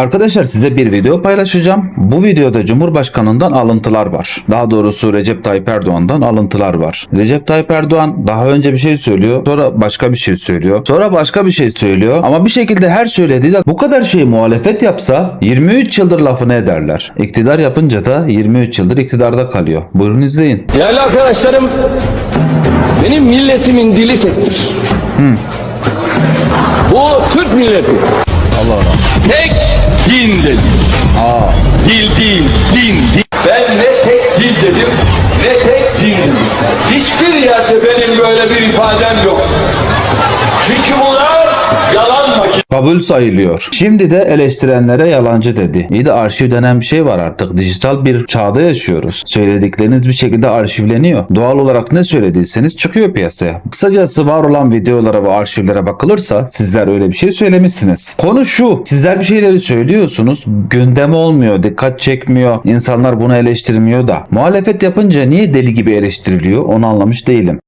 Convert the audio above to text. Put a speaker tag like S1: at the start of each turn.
S1: Arkadaşlar size bir video paylaşacağım. Bu videoda Cumhurbaşkanından alıntılar var. Daha doğrusu Recep Tayyip Erdoğan'dan alıntılar var. Recep Tayyip Erdoğan daha önce bir şey söylüyor, sonra başka bir şey söylüyor, sonra başka bir şey söylüyor. Ama bir şekilde her söylediği de bu kadar şeyi muhalefet yapsa 23 yıldır lafını ederler. İktidar yapınca da 23 yıldır iktidarda kalıyor. Buyurun izleyin.
S2: Değerli arkadaşlarım, benim milletimin dili tektir. Bu Türk milleti.
S1: Allah Allah.
S2: Tek. Dil değil, din, din. Ben ne tek dil dedim, ne tek din. Hiçbir yerde benim böyle bir ifadem yok.
S1: Kabul sayılıyor. Şimdi de eleştirenlere yalancı dedi. İyi de arşiv denen bir şey var artık. Dijital bir çağda yaşıyoruz. Söyledikleriniz bir şekilde arşivleniyor. Doğal olarak ne söylediyseniz çıkıyor piyasaya. Kısacası var olan videolara ve arşivlere bakılırsa sizler öyle bir şey söylemişsiniz. Konu şu. Sizler bir şeyleri söylüyorsunuz. Gündem olmuyor. Dikkat çekmiyor. İnsanlar bunu eleştirmiyor da. Muhalefet yapınca niye deli gibi eleştiriliyor onu anlamış değilim.